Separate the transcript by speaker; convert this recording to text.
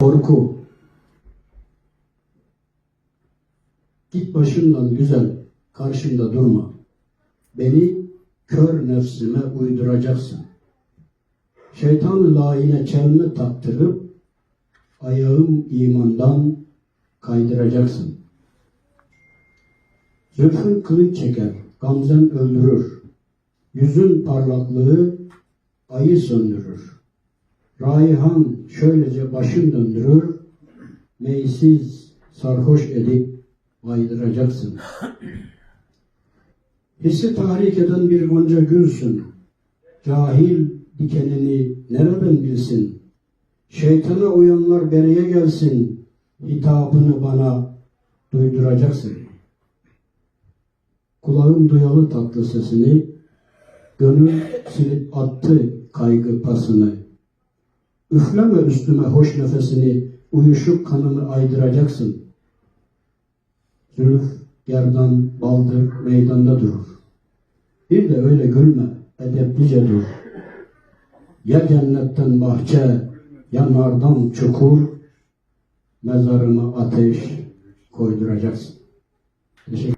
Speaker 1: Korku. Git başımdan güzel, karşımda durma. Beni kör nefsime uyduracaksın. Şeytan layine çelme taktırıp ayağım imandan kaydıracaksın. Zülfün kılıç çeker, gamzen öldürür. Yüzün parlaklığı ayı söndürür. Raihan şöylece başın döndürür, meysiz sarhoş edip baydıracaksın. Hissi tahrik eden bir gonca gülsün, cahil dikenini nereden bilsin? Şeytana uyanlar beriye gelsin, hitabını bana duyduracaksın. Kulağım duyalı tatlı sesini, gönül silip attı kaygı pasını. Üfleme üstüme hoş nefesini, uyuşuk kanımı aydıracaksın. Zülüf, gerdan, baldır meydanda durur. Bir de öyle gülme, edeplice dur. Ya cennetten bahçe, ya nardan çukur, mezarıma ateş koyduracaksın. Teşekkür